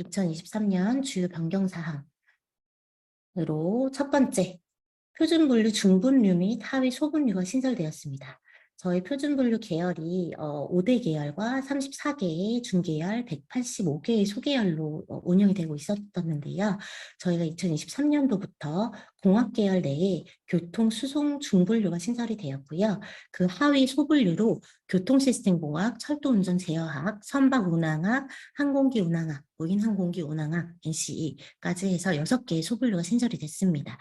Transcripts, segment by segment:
2023년 주요 변경 사항으로 첫 번째, 표준분류 중분류 및 하위 소분류가 신설되었습니다. 저희 표준 분류 계열이 어, 5대 계열과 34개의 중계열, 185개의 소계열로 어, 운영이 되고 있었는데요. 저희가 2023년도부터 공학 계열 내에 교통, 수송, 중분류가 신설이 되었고요. 그 하위 소분류로 교통 시스템 공학, 철도 운전 제어학, 선박 운항학, 항공기 운항학, 무인 항공기 운항학, NCE까지 해서 6개의 소분류가 신설이 됐습니다.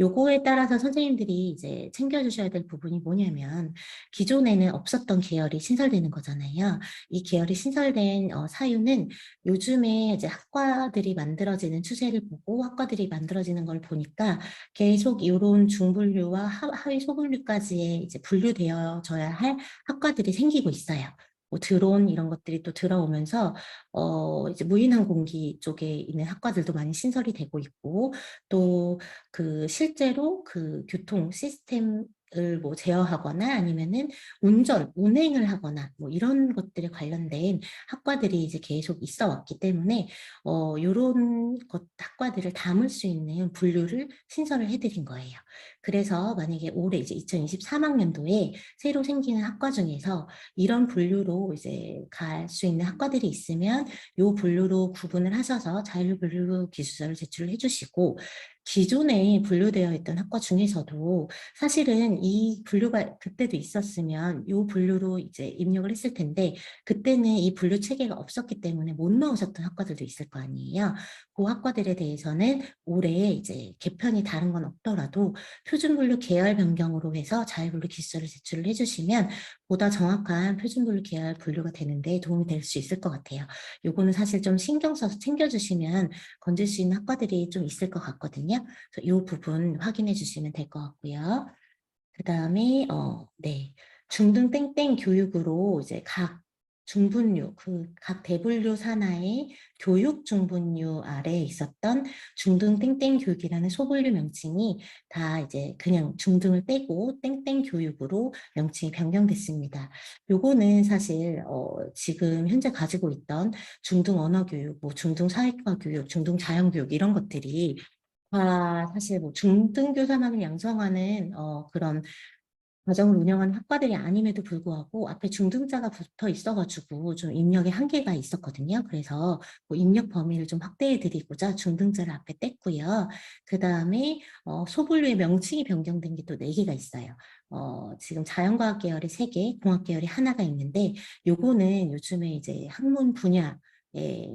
요거에 따라서 선생님들이 이제 챙겨주셔야 될 부분이 뭐냐면 기존에는 없었던 계열이 신설되는 거잖아요. 이 계열이 신설된 어, 사유는 요즘에 이제 학과들이 만들어지는 추세를 보고 학과들이 만들어지는 걸 보니까 계속 이런 중분류와 하, 하위 소분류까지의 이제 분류되어져야 할 학과들이 생기고 있어요. 뭐 드론 이런 것들이 또 들어오면서 어 이제 무인항공기 쪽에 있는 학과들도 많이 신설이 되고 있고 또 그 실제로 그 교통 시스템 을뭐 제어하거나 아니면은 운전, 운행을 하거나 뭐 이런 것들에 관련된 학과들이 이제 계속 있어 왔기 때문에 어 요런 것 학과들을 담을 수 있는 분류를 신설을 해드린 거예요. 그래서 만약에 올해 이제 2023학년도에 새로 생기는 학과 중에서 이런 분류로 이제 갈 수 있는 학과들이 있으면 요 분류로 구분을 하셔서 자율 분류 기술서를 제출을 해주시고 기존에 분류되어 있던 학과 중에서도 사실은 이 분류가 그때도 있었으면 이 분류로 이제 입력을 했을 텐데 그때는 이 분류 체계가 없었기 때문에 못 넣으셨던 학과들도 있을 거 아니에요. 그 학과들에 대해서는 올해 이제 개편이 다른 건 없더라도 표준 분류 계열 변경으로 해서 자율 분류 기술을 제출을 해주시면 보다 정확한 표준 분류 계열 분류가 되는데 도움이 될 수 있을 것 같아요. 요거는 사실 좀 신경 써서 챙겨주시면 건질 수 있는 학과들이 좀 있을 것 같거든요. 이 부분 확인해 주시면 될 것 같고요. 그 다음에 어, 네. 중등 땡땡 교육으로 이제 각 중분류, 그 각 대분류 산하의 교육 중분류 아래에 있었던 중등 땡땡 교육이라는 소분류 명칭이 다 이제 그냥 중등을 떼고 땡땡 교육으로 명칭이 변경됐습니다. 요거는 사실 어 지금 현재 가지고 있던 중등 언어 교육, 뭐 중등 사회과 교육, 중등 자연 교육 이런 것들이 다 사실 뭐 중등 교사만을 양성하는 어 그런 과정을 운영하는 학과들이 아님에도 불구하고 앞에 중등자가 붙어 있어가지고 좀 입력에 한계가 있었거든요. 그래서 뭐 입력 범위를 좀 확대해 드리고자 중등자를 앞에 뗐고요. 그 다음에 어, 소분류의 명칭이 변경된 게 또 네 개가 있어요. 어, 지금 자연과학 계열이 세 개, 공학 계열이 하나가 있는데 요거는 요즘에 이제 학문 분야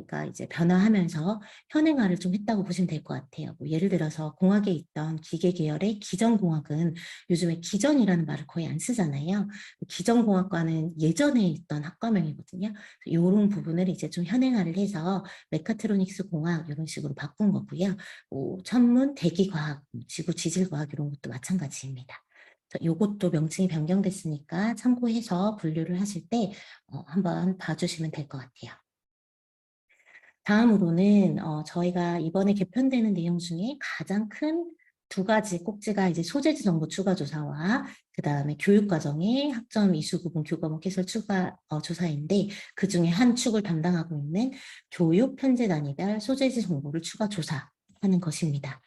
가 이제 변화하면서 현행화를 좀 했다고 보시면 될 것 같아요. 뭐 예를 들어서 공학에 있던 기계 계열의 기전공학은 요즘에 기전이라는 말을 거의 안 쓰잖아요. 기전공학과는 예전에 있던 학과명이거든요. 이런 부분을 이제 좀 현행화를 해서 메카트로닉스 공학 이런 식으로 바꾼 거고요. 뭐 천문, 대기과학, 뭐 지구 지질과학 이런 것도 마찬가지입니다. 이것도 명칭이 변경됐으니까 참고해서 분류를 하실 때 어, 한번 봐주시면 될 것 같아요. 다음으로는 어, 저희가 이번에 개편되는 내용 중에 가장 큰 두 가지 꼭지가 이제 소재지 정보 추가 조사와 그 다음에 교육과정의 학점 이수 구분 교과목 해설 추가 어, 조사인데 그 중에 한 축을 담당하고 있는 교육 편제 단위별 소재지 정보를 추가 조사하는 것입니다.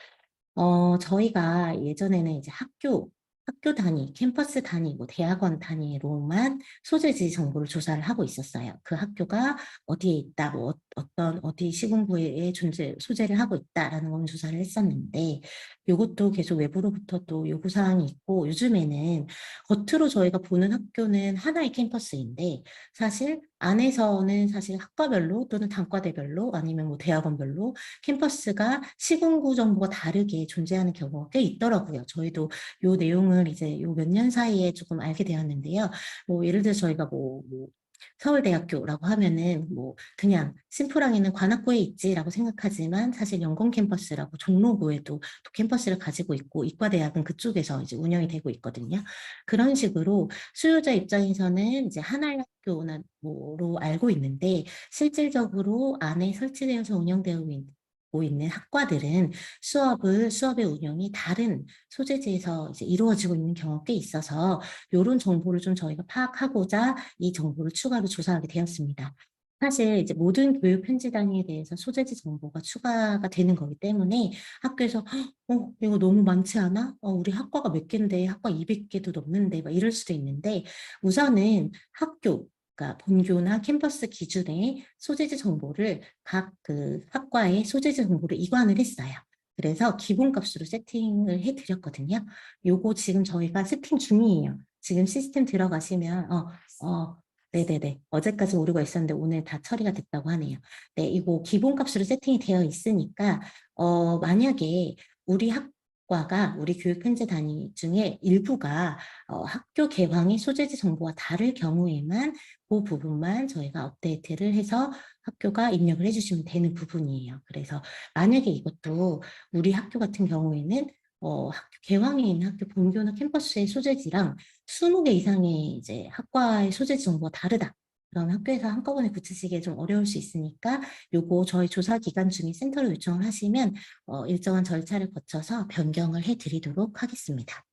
어, 저희가 예전에는 이제 학교 학교 단위, 캠퍼스 단위, 뭐 대학원 단위로만 소재지 정보를 조사를 하고 있었어요. 그 학교가 어디에 있다, 뭐 어떤 어디 시군부에 존재 소재를 하고 있다라는 건 조사를 했었는데 이것도 계속 외부로부터 또 요구 사항이 있고 요즘에는 겉으로 저희가 보는 학교는 하나의 캠퍼스인데 사실 안에서는 사실 학과별로 또는 단과대별로 아니면 뭐 대학원별로 캠퍼스가 시군구 정보가 다르게 존재하는 경우가 꽤 있더라고요. 저희도 요 내용을 이제 요 몇 년 사이에 조금 알게 되었는데요. 뭐 예를 들어 저희가 뭐, 뭐 서울대학교라고 하면은 뭐 그냥 심플하게는 관악구에 있지라고 생각하지만 사실 연공 캠퍼스라고 종로구에도 또 캠퍼스를 가지고 있고 이과대학은 그쪽에서 이제 운영이 되고 있거든요. 그런 식으로 수요자 입장에서는 이제 하나의 학교로 알고 있는데 실질적으로 안에 설치되어서 운영되고 있는 학과들은 수업을 수업의 운영이 다른 소재지에서 이제 이루어지고 있는 경우가 꽤 있어서 이런 정보를 좀 저희가 파악하고자 이 정보를 추가로 조사하게 되었습니다. 사실 이제 모든 교육 편지 단위에 대해서 소재지 정보가 추가가 되는 거기 때문에 학교에서 어 이거 너무 많지 않아? 어 우리 학과가 몇 개인데 학과 200개도 넘는데 막 이럴 수도 있는데 우선은 학교 그러니까 본교나 캠퍼스 기준의 소재지 정보를 각 그 학과의 소재지 정보를 이관을 했어요. 그래서 기본값으로 세팅을 해드렸거든요. 요거 지금 저희가 세팅 중이에요. 지금 시스템 들어가시면 어, 어, 네네네. 어제까지 오류가 있었는데 오늘 다 처리가 됐다고 하네요. 네, 이거 기본값으로 세팅이 되어 있으니까 어, 만약에 우리 학 과가 우리 교육 편제 단위 중에 일부가 어, 학교 개방의 소재지 정보와 다를 경우에만 그 부분만 저희가 업데이트를 해서 학교가 입력을 해주시면 되는 부분이에요. 그래서 만약에 이것도 우리 학교 같은 경우에는 어, 학교 개방에 있는 학교 본교나 캠퍼스의 소재지랑 20개 이상의 이제 학과의 소재지 정보가 다르다. 그럼 학교에서 한꺼번에 붙이시기에 좀 어려울 수 있으니까 요거 저희 조사 기간 중에 센터로 요청을 하시면 어, 일정한 절차를 거쳐서 변경을 해드리도록 하겠습니다.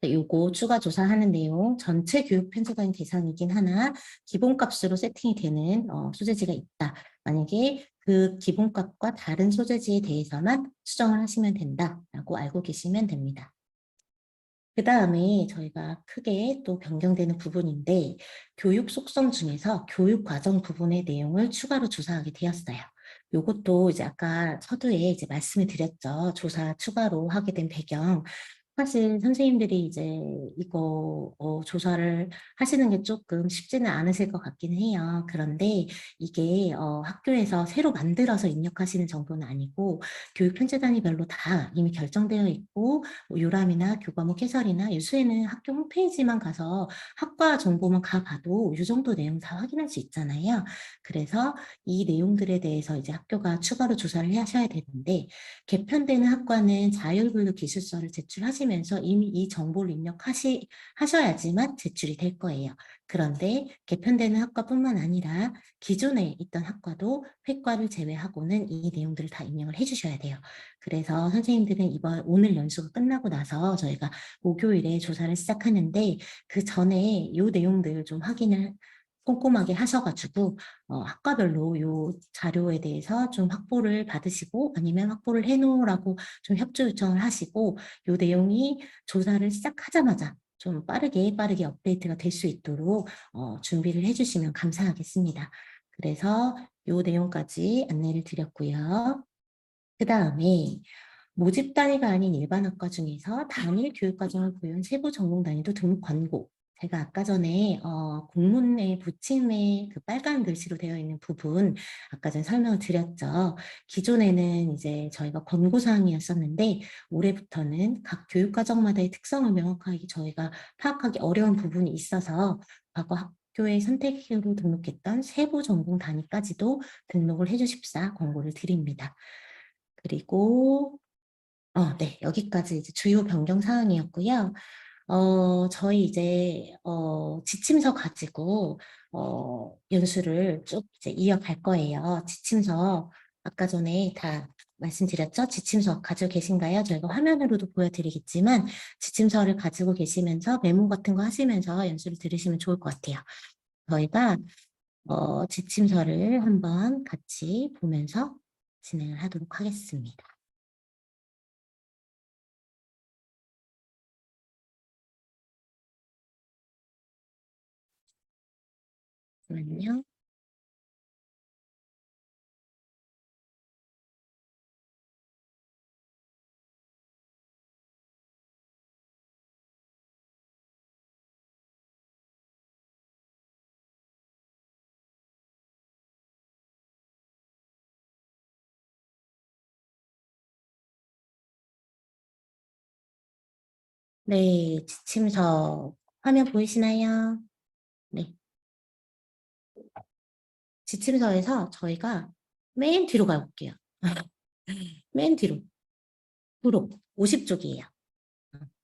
네, 요거 추가 조사하는 내용 전체 교육 편제단 대상이긴 하나 기본값으로 세팅이 되는 어, 소재지가 있다. 만약에 그 기본값과 다른 소재지에 대해서만 수정을 하시면 된다라고 알고 계시면 됩니다. 그 다음에 저희가 크게 또 변경되는 부분인데 교육 속성 중에서 교육 과정 부분의 내용을 추가로 조사하게 되었어요. 요것도 이제 아까 서두에 이제 말씀을 드렸죠. 조사 추가로 하게 된 배경. 사실 선생님들이 이제 이거 어, 조사를 하시는 게 조금 쉽지는 않으실 것 같기는 해요. 그런데 이게 어, 학교에서 새로 만들어서 입력하시는 정보는 아니고 교육 편제 단위별로 다 이미 결정되어 있고 뭐 요람이나 교과목 해설이나 유수에는 학교 홈페이지만 가서 학과 정보만 가봐도 이 정도 내용 다 확인할 수 있잖아요. 그래서 이 내용들에 대해서 이제 학교가 추가로 조사를 하셔야 되는데 개편되는 학과는 자율분류 기술서를 제출하시면 하시면서 이미 이 정보를 입력하시, 하셔야지만 제출이 될 거예요. 그런데 개편되는 학과뿐만 아니라 기존에 있던 학과도 회과를 제외하고는 이 내용들을 다 입력을 해주셔야 돼요. 그래서 선생님들은 이번 오늘 연수가 끝나고 나서 저희가 목요일에 조사를 시작하는데 그 전에 이 내용들 좀 확인을 꼼꼼하게 하셔가지고 어, 학과별로 요 자료에 대해서 좀 확보를 받으시고 아니면 확보를 해놓으라고 좀 협조 요청을 하시고 요 내용이 조사를 시작하자마자 좀 빠르게 빠르게 업데이트가 될 수 있도록 어, 준비를 해주시면 감사하겠습니다. 그래서 요 내용까지 안내를 드렸고요. 그 다음에 모집 단위가 아닌 일반 학과 중에서 단일 교육 과정을 보유한 세부 전공 단위도 등록 권고 제가 아까 전에 어, 공문의 붙임에 그 빨간 글씨로 되어 있는 부분 아까 전에 설명을 드렸죠. 기존에는 이제 저희가 권고사항이었었는데 올해부터는 각 교육과정마다의 특성을 명확하게 저희가 파악하기 어려운 부분이 있어서 과거 학교의 선택으로 등록했던 세부 전공 단위까지도 등록을 해주십사 권고를 드립니다. 그리고 어, 네, 여기까지 이제 주요 변경 사항이었고요. 어, 저희 이제, 어, 지침서 가지고, 어, 연수를 쭉 이제 이어갈 거예요. 지침서, 아까 전에 다 말씀드렸죠? 지침서 가지고 계신가요? 저희가 화면으로도 보여드리겠지만, 지침서를 가지고 계시면서 메모 같은 거 하시면서 연수를 들으시면 좋을 것 같아요. 저희가, 어, 지침서를 한번 같이 보면서 진행을 하도록 하겠습니다. 잠시만요. 네, 지침서 화면 보이시나요? 네. 지침서에서 저희가 맨 뒤로 가볼게요. 맨 뒤로. 부록 50쪽이에요.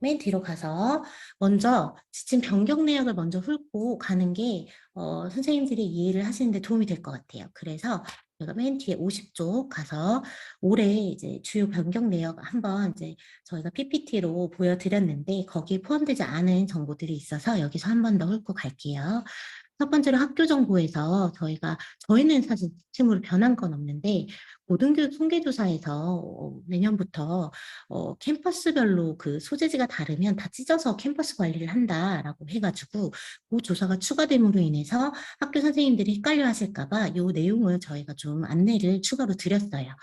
맨 뒤로 가서 먼저 지침 변경 내역을 먼저 훑고 가는 게 어, 선생님들이 이해를 하시는데 도움이 될 것 같아요. 그래서 제가 맨 뒤에 50쪽 가서 올해 이제 주요 변경 내역 한번 이제 저희가 PPT로 보여드렸는데 거기에 포함되지 않은 정보들이 있어서 여기서 한 번 더 훑고 갈게요. 첫 번째로 학교 정보에서 저희가 저희는 사실 지침으로 변한 건 없는데 고등교육 통계조사에서 어, 내년부터 어, 캠퍼스별로 그 소재지가 다르면 다 찢어서 캠퍼스 관리를 한다라고 해가지고 그 조사가 추가됨으로 인해서 학교 선생님들이 헷갈려 하실까봐 이 내용을 저희가 좀 안내를 추가로 드렸어요.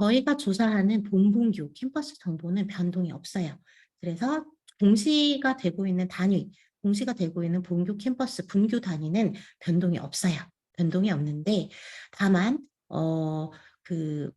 저희가 조사하는 본분교 캠퍼스 정보는 변동이 없어요. 그래서 공시가 되고 있는 단위, 공시가 되고 있는 본교 캠퍼스 분교 단위는 변동이 없어요. 변동이 없는데 다만 어, 그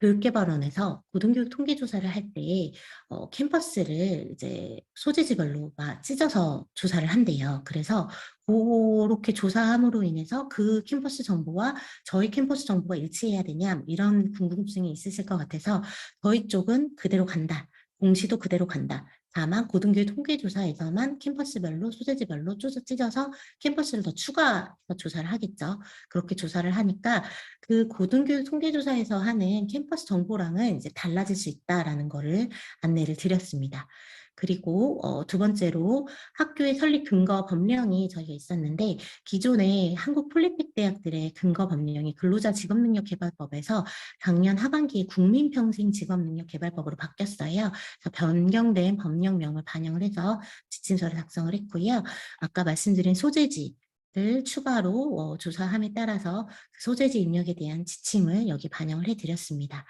교육개발원에서 고등교육 통계조사를 할때 어, 캠퍼스를 이제 소재지별로 막 찢어서 조사를 한대요. 그래서 그렇게 조사함으로 인해서 그 캠퍼스 정보와 저희 캠퍼스 정보가 일치해야 되냐 이런 궁금증이 있으실 것 같아서 저희 쪽은 그대로 간다. 공시도 그대로 간다. 다만 고등교육 통계조사에서만 캠퍼스별로 소재지별로 쪼- 찢어서 캠퍼스를 더 추가 조사를 하겠죠. 그렇게 조사를 하니까 그 고등교육 통계조사에서 하는 캠퍼스 정보랑은 이제 달라질 수 있다라는 거를 안내를 드렸습니다. 그리고 어, 두 번째로 학교의 설립 근거 법령이 저희가 있었는데 기존에 한국 폴리텍 대학들의 근거 법령이 근로자 직업능력개발법에서 작년 하반기에 국민평생직업능력개발법으로 바뀌었어요. 그래서 변경된 법령명을 반영을 해서 지침서를 작성을 했고요. 아까 말씀드린 소재지 를 추가로 어, 조사함에 따라서 그 소재지 입력에 대한 지침을 여기 반영을 해드렸습니다.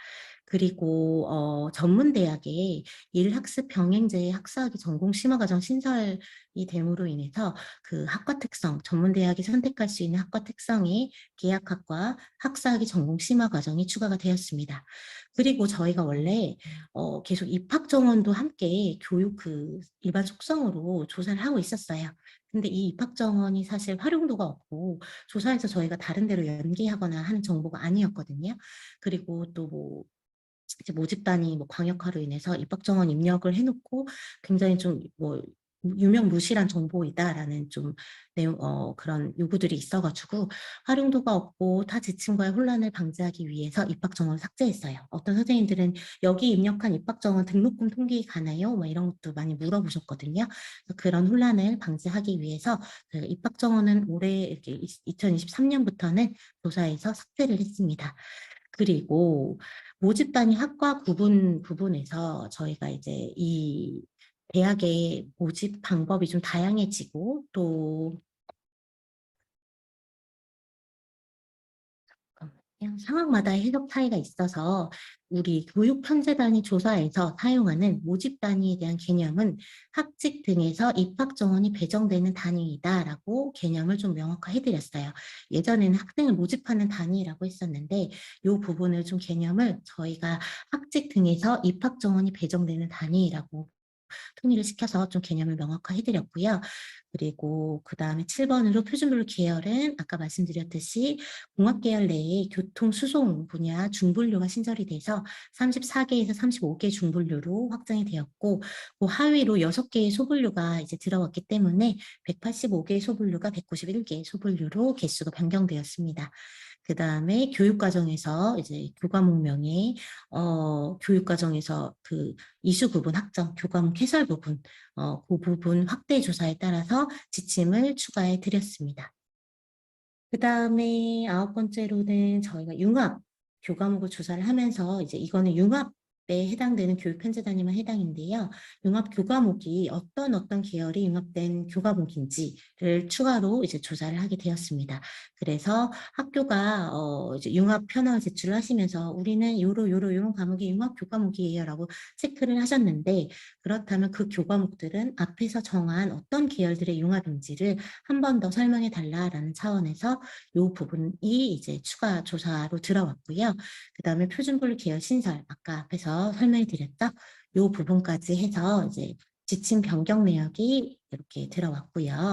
그리고 어, 전문대학의 일학습 병행제 학사학위 전공 심화 과정 신설이 됨으로 인해서 그 학과 특성, 전문대학이 선택할 수 있는 학과 특성의 계약학과 학사학위 전공 심화 과정이 추가가 되었습니다. 그리고 저희가 원래 어, 계속 입학 정원도 함께 교육 그 일반 속성으로 조사를 하고 있었어요. 근데 이 입학 정원이 사실 활용도가 없고 조사에서 저희가 다른 데로 연계하거나 하는 정보가 아니었거든요. 그리고 또 뭐 이제 모집단이 뭐 광역화로 인해서 입학 정원 입력을 해놓고 굉장히 좀뭐 유명 무실한 정보이다라는 좀 내용 어, 그런 요구들이 있어가지고 활용도가 없고 타 지침과의 혼란을 방지하기 위해서 입학 정원을 삭제했어요. 어떤 선생님들은 여기 입력한 입학 정원 등록금 통계에 가나요? 뭐 이런 것도 많이 물어보셨거든요. 그런 혼란을 방지하기 위해서 입학 정원은 올해 이렇게 2023년부터는 조사에서 삭제를 했습니다. 그리고 모집단위 학과 구분 부분에서 저희가 이제 이 대학의 모집 방법이 좀 다양해지고 또 상황마다 해석 차이가 있어서 우리 교육편제단위 조사에서 사용하는 모집 단위에 대한 개념은 학직 등에서 입학 정원이 배정되는 단위이다라고 개념을 좀 명확화해드렸어요. 예전에는 학생을 모집하는 단위라고 했었는데 이 부분을 좀 개념을 저희가 학직 등에서 입학 정원이 배정되는 단위라고 통일을 시켜서 좀 개념을 명확화해드렸고요. 그리고 그 다음에 7번으로 표준별로 계열은 아까 말씀드렸듯이 공학계열 내에 교통, 수송 분야 중분류가 신설이 돼서 34개에서 35개 중분류로 확장이 되었고 그 하위로 6개의 소분류가 이제 들어왔기 때문에 185개의 소분류가 191개의 소분류로 개수가 변경되었습니다. 그 다음에 교육과정에서 이제 교과목명의 어, 교육과정에서 그 이수 구분 확정, 교과목 해설 부분, 어, 그 부분 확대 조사에 따라서 지침을 추가해 드렸습니다. 그 다음에 아홉 번째로는 저희가 융합 교과목을 조사를 하면서 이제 이거는 융합 에 해당되는 교육편제단위만 해당인데요. 융합 교과목이 어떤 어떤 계열이 융합된 교과목인지를 추가로 이제 조사를 하게 되었습니다. 그래서 학교가 어 이제 융합 편향 제출을 하시면서 우리는 요로 요로 요런 과목이 융합 교과목이에요라고 체크를 하셨는데 그렇다면 그 교과목들은 앞에서 정한 어떤 계열들의 융합인지를 한 번 더 설명해 달라라는 차원에서 요 부분이 이제 추가 조사로 들어왔고요. 그 다음에 표준분류 계열 신설 아까 앞에 서 설명해 드렸죠. 이 부분까지 해서 이제 지침 변경 내역이 이렇게 들어왔고요.